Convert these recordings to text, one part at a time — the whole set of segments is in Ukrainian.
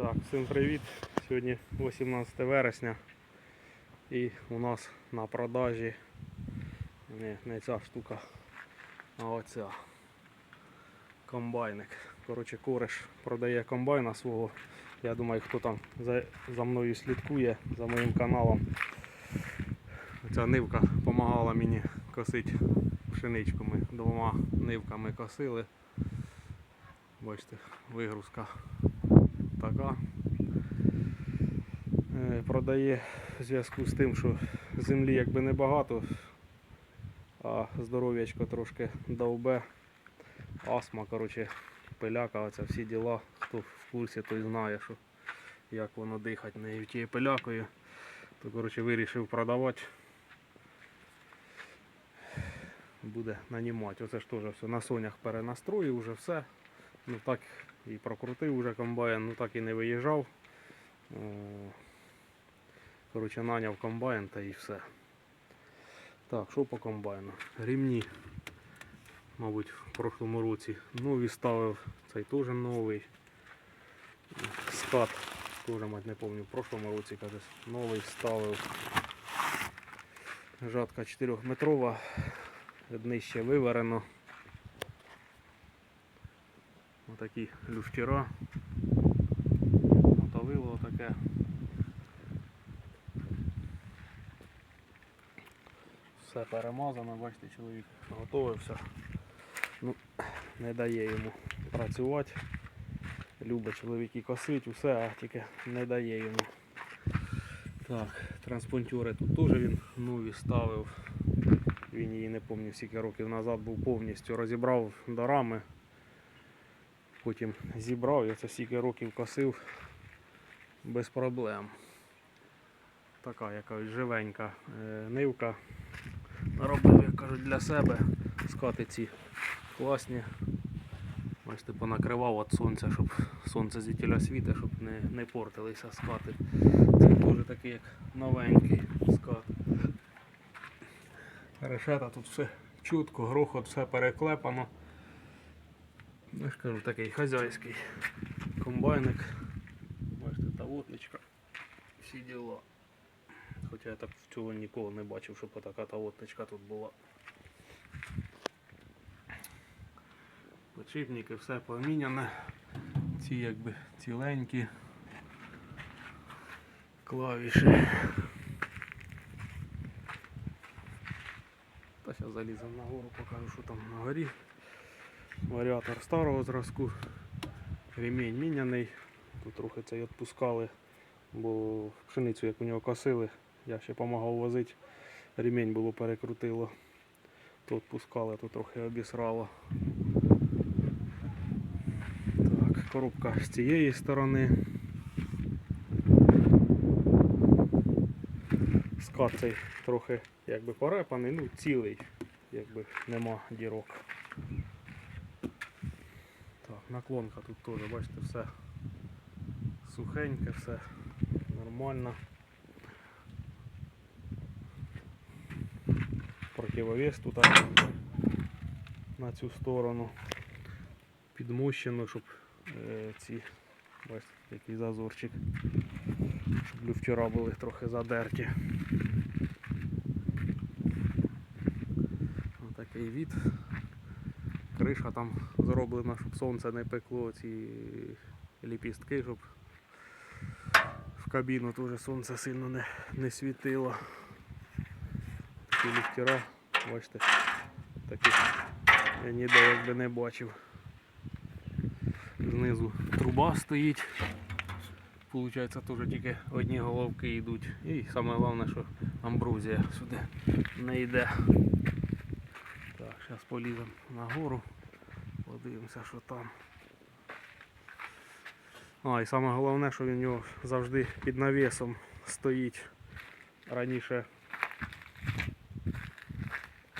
Так, всім привіт. Сьогодні 18 вересня і у нас на продажі не, не ця штука, а оця комбайник. Коротше, кореш продає комбайна свого. Я думаю, хто там за, за мною слідкує, за моїм каналом. Ця нивка допомагала мені косити пшеничку. Ми двома нивками косили. Бачите, вигрузка така. Е, Продає в зв'язку з тим, що землі якби небагато, а здоров'ячко трошки довбе. Астма, коротше, пиляка, оце всі діла. Хто в курсі, той знає, що як воно дихать нею тією пилякою. То коротше вирішив продавати. Буде нанімати. Оце ж теж все на сонях перенастроїв, вже все. Ну так і прокрутив уже комбайн, ну так і не виїжджав. Е, Коротше, наняв комбайн та і все. Так, що по комбайну? Рівні, мабуть, в прошлому році нові ставив, цей теж новий. Скат, теж мать не пам'ятаю, в прошлому році каже, новий ставив. Жатка 4-метрова, днище виварено. Отакі люфтера. Мотовило таке. Все перемазано, бачите, чоловік готовився. Ну, не дає йому працювати. Любить чоловік і косить, усе, а тільки не дає йому. Так, транспонтери тут теж він нові ставив. Він її не пам'ятаю скільки років назад був повністю розібрав до рами. Потім зібрав, я це стільки років косив без проблем. Така якась живенька е, нивка. Робив, як кажуть, для себе скати ці класні. Бачите, понакривав від сонця, щоб сонце звідтіля світе, щоб не, не портилися скати. Це теж такий як новенький скат. Решета тут все чутко, грохот, все переклепано. Ну, я ж кажу, такий хазяйський комбайник. Бачите, тавотничка. Всі діла. Хоча я так цього ніколи не бачив, щоб така тавотничка тут була. Подшипники, все поміняне. Ці якби ціленькі. Клавіші. Та зараз заліземо на гору, покажу, що там на горі. Варіатор старого зразку. Ремінь міняний. Тут трохи цей відпускали, бо пшеницю як у нього косили, я ще допомагав возити. Ремінь було перекрутило. То відпускали, то трохи обісрало. Так, коробка з цієї сторони. Скат цей трохи якби порепаний, ну цілий, якби нема дірок. Наклонка тут теж, бачите, все сухеньке, все нормально. Противовес тут на цю сторону підмущено, щоб е, ці, бачите, який зазорчик, щоб люфтера були трохи задерті. Отакий від. Криша там зроблена, щоб сонце не пекло, ці ліпістки, щоб в кабіну теж сонце сильно не, не світило. Такі ліфтера, бачите, таких я ніде якби не бачив. Знизу труба стоїть. Получається теж тільки одні головки йдуть. І саме головне, що амбрузія сюди не йде. Зараз поліземо нагору, подивимося, що там. А, і саме головне, що він нього завжди під навісом стоїть. Раніше,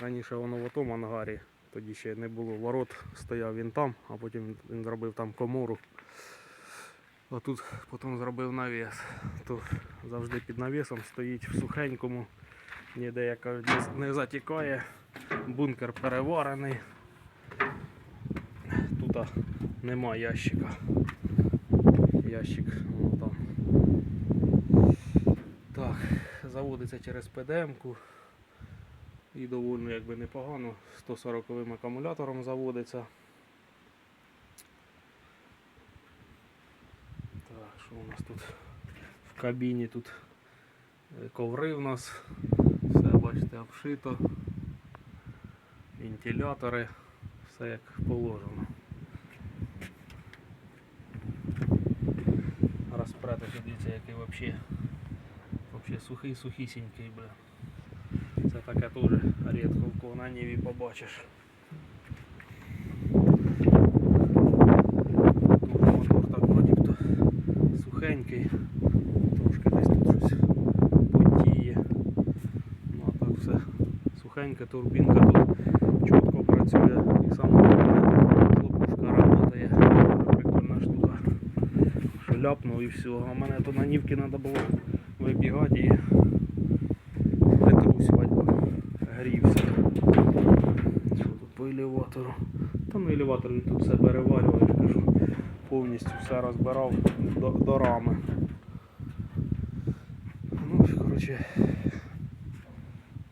раніше воно в тому ангарі, тоді ще не було ворот, стояв він там, а потім він зробив там комору. А тут потім зробив навіс. То завжди під навісом стоїть в сухенькому, ніде як не затікає. Бункер переварений. Тут нема ящика. ящик воно там. Так, заводиться через ПДМ-ку. І доволі якби непогано. 140 акумулятором заводиться. Так, що у нас тут в кабіні тут е, коври в нас. Все, бачите, обшито. Вентилятори, все як положено. Розпрето дивіться, який вообще, вообще сухий сухісінький, бля. Це таке теж рідко в кого на Ніві побачиш. Тут мотор так вроді б то сухенький, трошки десь тут щось потіє. Ну а так все сухеньке, турбінка тут чітко Працює і саме хлопушка работає. Прикольна штука. Що ляпнув і все. А мене то на нівки треба було вибігати і витрусювати, бо грівся. Що тут по елеватору? Та ну елеватор він тут все переварював, я кажу, повністю все розбирав до, до рами. Ну, коротше,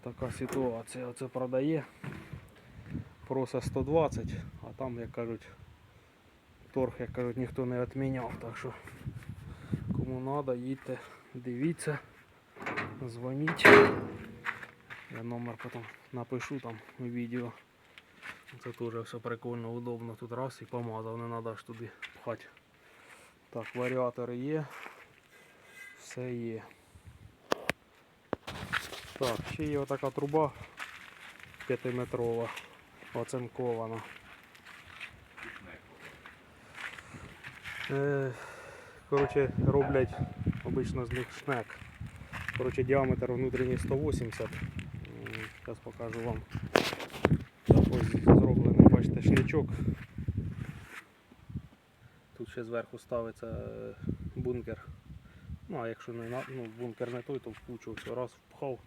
така ситуація. Оце продає. Просить 120, а там, як кажуть, торг, як кажуть, ніхто не відміняв. Так що кому треба, їдьте, дивіться, дзвоніть. Я номер потім напишу там у відео. Це теж все прикольно, удобно. Тут раз і помазав, не треба ж туди пхати. Так, варіатори є. Все є. Так, ще є отака труба 5-метрова, оцинкована. Е, коротше, роблять обично з них шнек. Коротше, діаметр внутрішній 180. Зараз покажу вам. Ось зроблений, бачите, шлячок. Тут ще зверху ставиться е, бункер. Ну, а якщо не ну, бункер не той, то в кучу все раз впхав.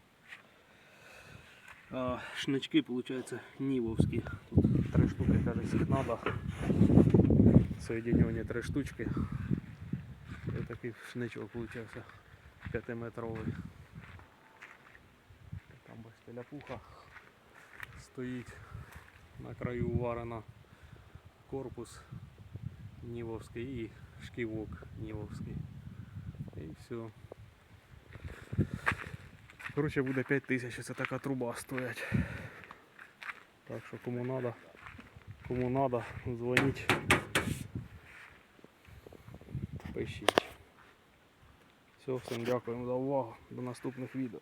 А, шнички, виходить, нівовські. Тут три штуки, каже, їх треба. Соєдинені три штучки. І такий шничок вийшов 5-метровий. Там бачите, ляпуха стоїть на краю уварена корпус Нівовський і шківок Нівовський. І все. Коротше буде 5 тисяч, це така труба стоять. Так що кому надо, кому надо, дзвоніть. Пишіть. Все, всім дякуємо за увагу. До наступних відео.